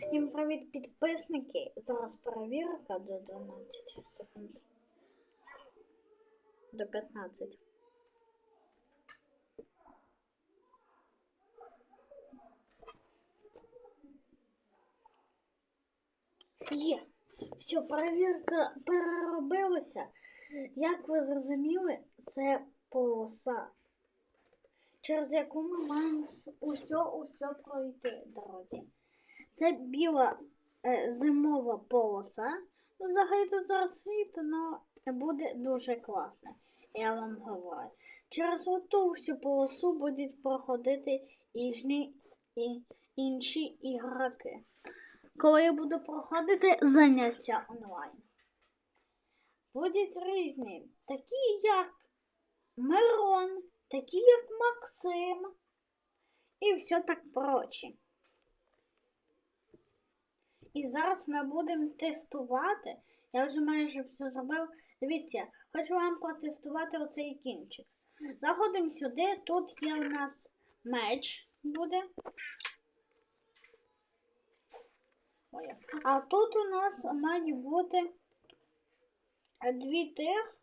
Всім привіт, підписники. Зараз перевірка до 12 секунд. До 15. Є. Все, перевірка переробилася. Як ви зрозуміли, це полоса, через яку ми маємо усе усе пройти, друзі. Це біла е, зимова полоса. Ну, взагалі тут зараз світло, але буде дуже класно. Я вам говорю. Через оту всю полосу будуть проходити інші, і, інші ігроки. Коли я буду проходити заняття онлайн. Будуть різні, такі як Мирон, такі як Максим і все так проче. І зараз ми будемо тестувати. Я вже майже все зробив. Дивіться, хочу вам протестувати оцей кінчик. Заходимо сюди, тут є у нас меч буде. Ой. А тут у нас має бути дві тих.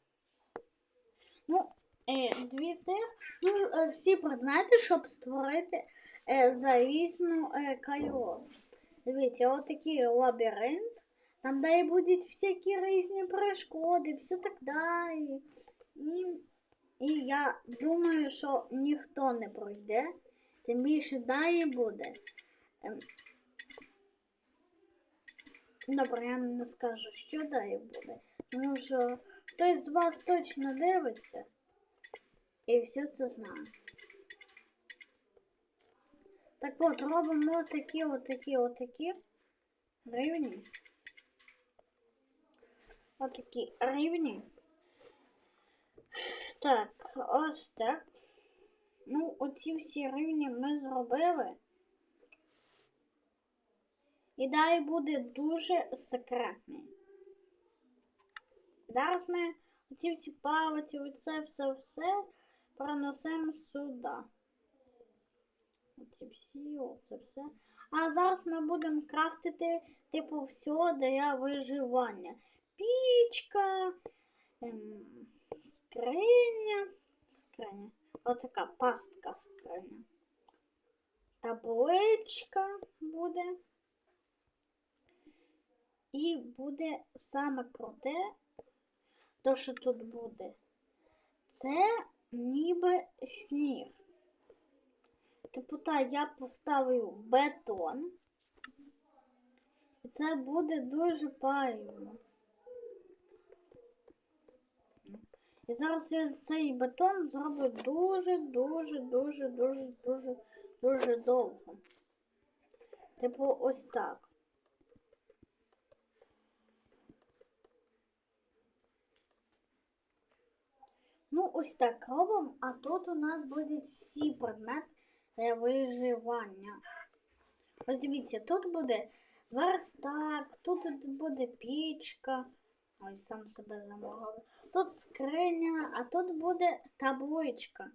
Ну, е, дві тих. Ну, е, всі предмети, щоб створити е, залізну кайло. Дивіться, отакий лабіринт. Там далі будуть всякі різні перешкоди, все так далі. І, і я думаю, що ніхто не пройде, тим більше далі буде. Ем, Добре, я не скажу, що далі буде. Тому що хтось з вас точно дивиться і все це знає. Так от, робимо отакі, отакі, отакі рівні. Отакі рівні. Так, ось так. Ну, оці всі рівні ми зробили. І далі буде дуже секретний. Зараз ми оці всі палиці, оце все-все переносимо сюди. Оці всі, оце все. А зараз ми будемо крафтити, типу, все для виживання. Пічка, ем, скриня, скриня. Отака пастка скриня. Табличка буде. І буде саме круте, то, що тут буде, це ніби сніг. Типу, так, я поставив бетон. І це буде дуже правильно. І зараз я цей бетон зроблю дуже, дуже, довго. Типу, ось так. Ну, ось так робимо, а тут у нас будуть всі предмети виживання. Ось дивіться, тут буде верстак, тут буде пічка. Ой, сам себе замовив. Тут скриня, а тут буде табличка.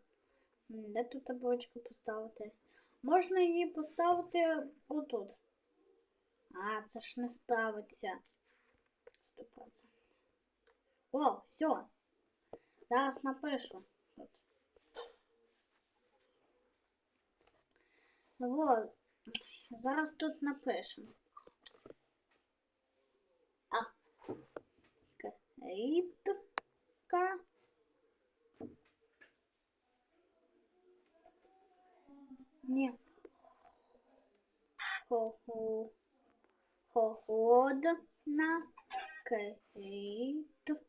Де тут табличку поставити? Можна її поставити отут. А, це ж не ставиться. 100%. О, все. Зараз напишу. Вот. Зараз тут напишемо. А. Китка. Ні. Хо-хо. Холодна китка.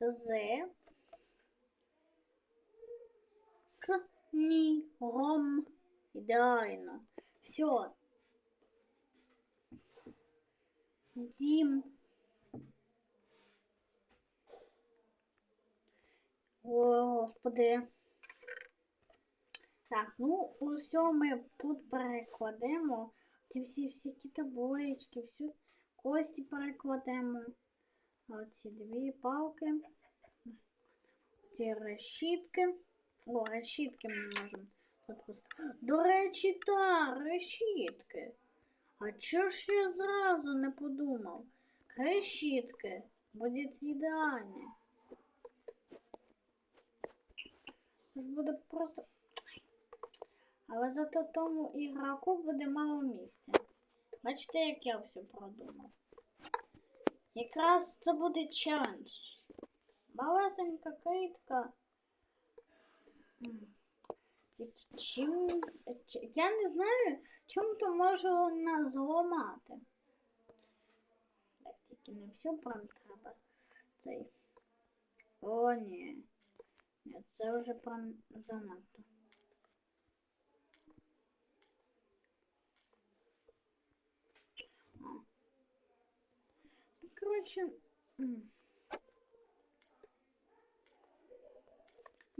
з снігом. Ідеально. Все. Дім. Господи. Так, ну, усе ми тут перекладемо. Ті всі всякі таблички, всю кості перекладемо. Оці дві палки. Ці решітки. О, решітки ми можемо просто. До речі, та, решітки. А чого ж я зразу не подумав? Решітки будуть ідеальні. Буде просто. Але зато тому ігроку буде мало місця. Бачите, як я все продумав. Якраз це буде челендж. Малесенька китка. Чим... Я не знаю, чим то може вона зламати. Так, тільки не все прям треба. Цей. О, ні. Ні, це вже прям занадто. Ну, Коротше.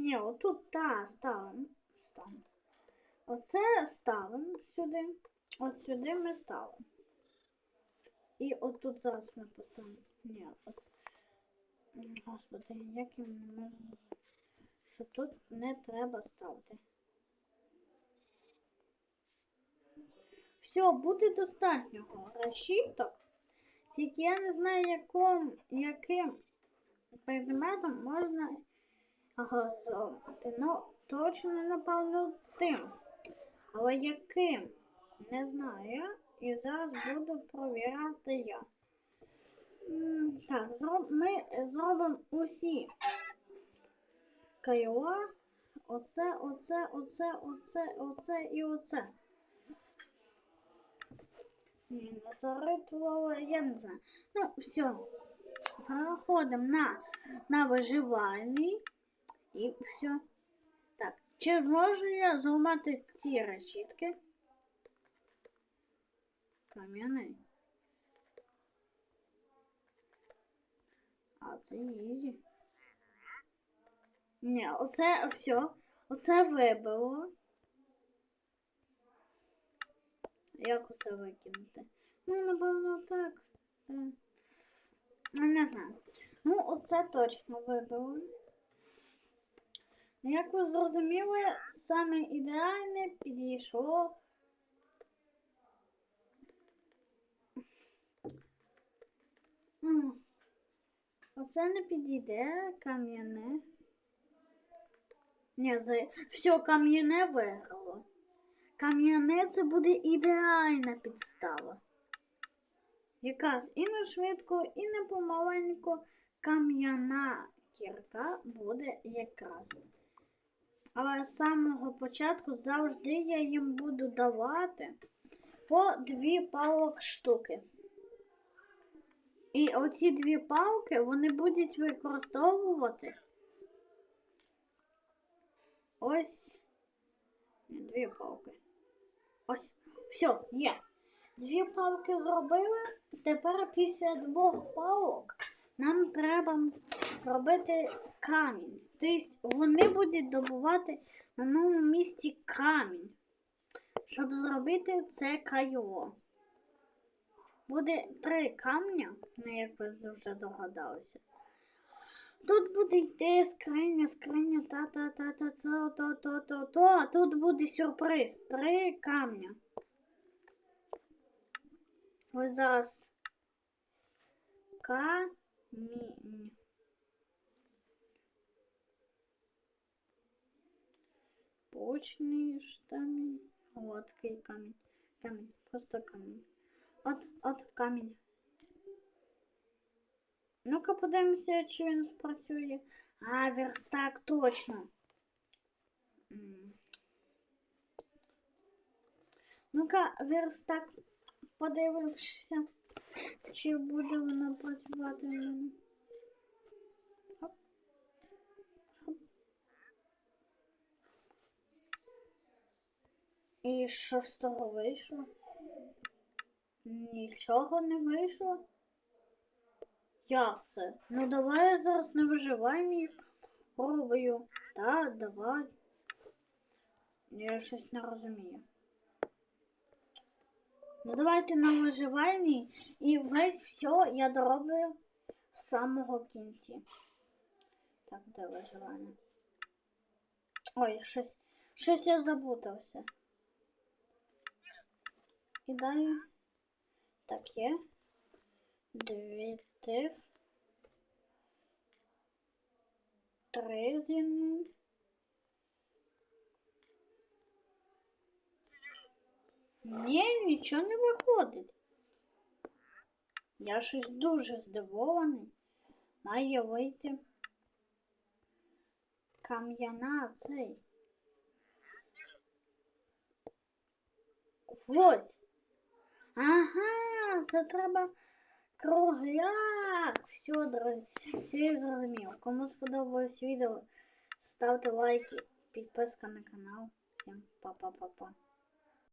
Ні, отут та ставимо. Ставимо. Оце ставимо сюди. От сюди ми ставимо. І отут зараз ми поставимо. Ні, оце. Господи, як я не можу. Що тут не треба ставити. Все, буде достатньо решіток. Тільки я не знаю, яким, яким предметом можна зробити. Ну, точно, напевно, тим. Але яким? Не знаю. І зараз буду провіряти я. Так, ми зробимо усі кайла. Оце, оце, оце, оце, оце і оце. Ні, не заритувала, я не знаю. Ну, все. Переходимо на, на виживальний. І все. Так, чи можу я зламати ці решітки? Кам'яний. А, це ізі. Ні, оце все. Оце вибило. Як оце викинути? Ну, напевно, так. Е, Ну, не знаю. Ну, оце точно вибило. Як ви зрозуміли, саме ідеальне підійшло. Оце не підійде кам'яне. Ні, за... все, кам'яне виграло. Кам'яне це буде ідеальна підстава. Якраз і не швидко, і не помаленько кам'яна кірка буде якраз. Але з самого початку завжди я їм буду давати по дві палок штуки. І оці дві палки вони будуть використовувати ось дві палки. Ось, все, є. Дві палки зробили. Тепер після двох палок нам треба зробити камінь. Тобто вони будуть добувати на новому місці камінь, щоб зробити це кайло. Буде три камня, ну як ви вже догадалися. Тут буде йти скриня, скриня, та та та та та то то то то а тут буде сюрприз. Три камня. Ось зараз. Камінь. Почний штамінь. От такий камінь. Камінь. Просто камінь. От, от камінь. Ну-ка подивимося, чи він спрацює. А, верстак точно. М. Ну-ка, верстак, подивимося, чи буде воно працювати. Хоп. І що з того вийшло? Нічого не вийшло. Як це? Ну давай я зараз на виживанні пробую. Та, давай. Я щось не розумію. Ну давайте на виживанні і весь все я дороблю в самого кінці. Так, де виживання? Ой, щось. Щось я запутався. І далі. Так, є. Дві тих. Три зімні. Ні, нічого не виходить. Я щось дуже здивований. Має вийти кам'яна цей. Ось. Ага, це треба кругляк. Все, друзі, все я зрозумів. Кому сподобалось відео, ставте лайки, підписка на канал. Всім па-па-па-па.